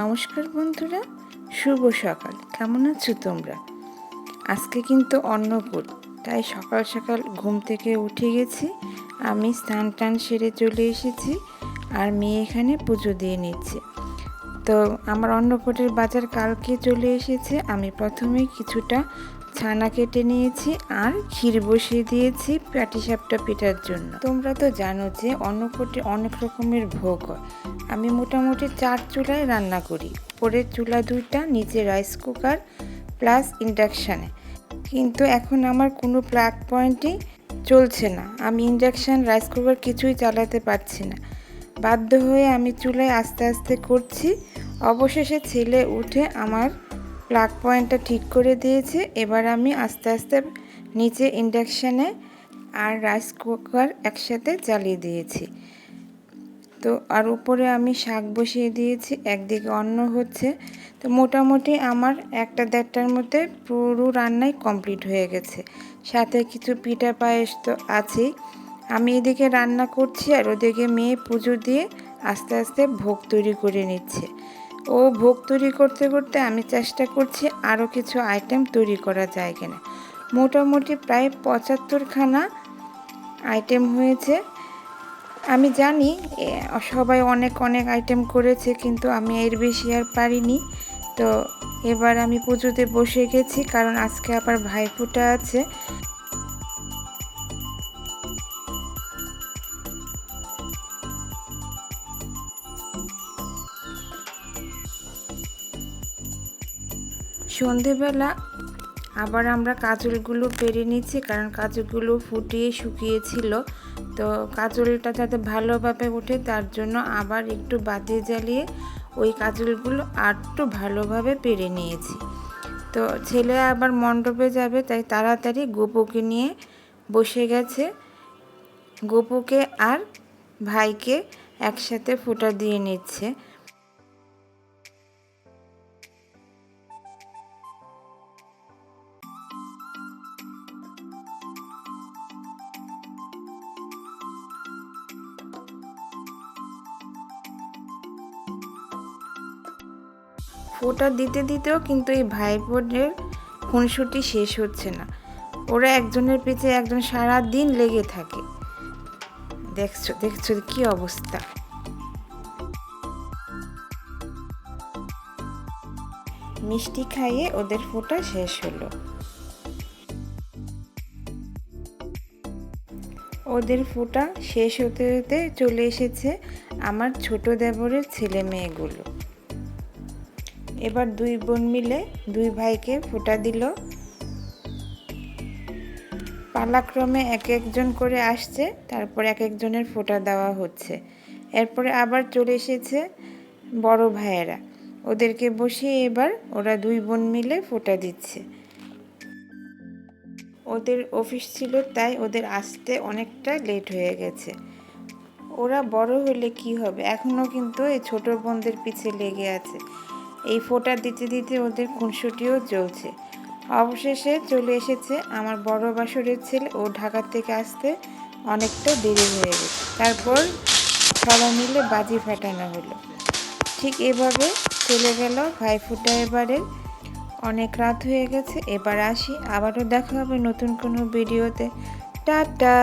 নমস্কার বন্ধুরা, শুভ সকাল। কেমন আছো তোমরা? আজকে কিন্তু অন্নকূট তাই সকাল সকাল ঘুম থেকে উঠে গেছি, আমি স্নান টান সেরে চলে এসেছি, আর মেয়ে এখানে পুজো দিয়ে নিচ্ছে। তো আমার অন্নকূটের বাজার কালকে চলে এসেছে। আমি প্রথমে কিছুটা ছানা কেটে নিয়েছি আর ক্ষীর বসিয়ে দিয়েছি প্যাটিসাপটা পিঠার জন্য। তোমরা তো জানো যে অন্নকূটে অনেক রকমের ভোগ হয়। আমি মোটামুটি চার চুলায় রান্না করি। উপরের চুলা দুইটা, নিচে রাইস কুকার প্লাস ইন্ডাকশানে। কিন্তু এখন আমার কোনো প্লাগ পয়েন্টই চলছে না। আমি ইন্ডাকশান, রাইস কুকার কিছুই চালাতে পারছি না। বাধ্য হয়ে আমি চুলায় আস্তে আস্তে করছি। অবশেষে ছেলে উঠে আমার প্লাগ পয়েন্টটা ঠিক করে দিয়েছে। এবার আমি আস্তে আস্তে নিচে ইন্ডাকশানে আর রাইস কুকার একসাথে চালিয়ে দিয়েছি। তো আর উপরে আমি শাক বসিয়ে দিয়েছি, একদিকে অন্ন হচ্ছে। তো মোটামুটি আমার একটা দেড়টার মধ্যে পুরো রান্নাই কমপ্লিট হয়ে গেছে। সাথে কিছু পিঠা পায়েস তো আছেই। আমি এদিকে রান্না করছি আর ওদিকে মেয়ে পুজো দিয়ে আস্তে আস্তে ভোগ তৈরি করে নিচ্ছে। ও ভোগ তৈরি করতে করতে আমি চেষ্টা করছি আরও কিছু আইটেম তৈরি করা যায় কিনা মোটামুটি প্রায় পঁচাত্তরখানা আইটেম হয়েছে। আমি জানি সবাই অনেক অনেক আইটেম করেছে কিন্তু আমি এর বেশি আর পারিনি। তো এবার আমি পুজোতে বসে গেছি কারণ আজকে আবার ভাইফোঁটা আছে। সন্ধেবেলা আবার আমরা কাজলগুলো পেরে নিচ্ছি, কারণ কাজলগুলো ফুটিয়ে শুকিয়েছিল। তো কাজলটা যাতে ভালোভাবে ওঠে, তার জন্য আবার একটু বাতি জ্বালিয়ে ওই কাজলগুলো আর একটু ভালোভাবে পেরে নিয়েছি। তো ছেলে আবার মণ্ডপে যাবে, তাই তাড়াতাড়ি গোপুকে নিয়ে বসে গেছে। গোপুকে আর ভাইকে একসাথে ফোঁটা দিয়ে নিচ্ছে। ফোঁটা দিতে দিতেও কিন্তু এই ভাই বোনের খুনসুটি শেষ হচ্ছে না। ওরা একজনের পিছে একজন সারা দিন লেগে থাকে। দেখছ দেখছ কি অবস্থা। মিষ্টি খাইয়ে ওদের ফোঁটা শেষ হলো। ওদের ফোঁটা শেষ হতে হতে চলে এসেছে আমার ছোট দেবরের ছেলে মেয়েগুলো। এবার দুই বোন মিলে দুই ভাইকে ফোঁটা দিল। পালাক্রমে এক একজন করে আসছে, তারপর এক একজনের ফোঁটা দেওয়া হচ্ছে। এরপরে আবার চলে এসেছে বড় ভাইয়েরা। ওদেরকে বসিয়ে এবার ওরা দুই বোন মিলে ফোঁটা দিচ্ছে। ওদের অফিস ছিল, তাই ওদের আসতে অনেকটা লেট হয়ে গেছে। ওরা বড় হলে কি হবে? এখনও কিন্তু এই ছোট বোনদের পিছে লেগে আছে। এই ফোঁটা দিতে দিতে ওদের খুনসুটিও চলছে। অবশেষে চলে এসেছে আমার বড় বাসরের ছেলে। ও ঢাকা থেকে আসতে অনেকটা দেরি হয়ে গেছে। তারপর সবাই মিলে বাজি ফাটানো হলো। ঠিক এভাবে চলে গেল ভাইফোঁটা এবারে। অনেক রাত হয়ে গেছে। এবার আসি। আবারও দেখা হবে নতুন কোনো ভিডিওতে। টাটা!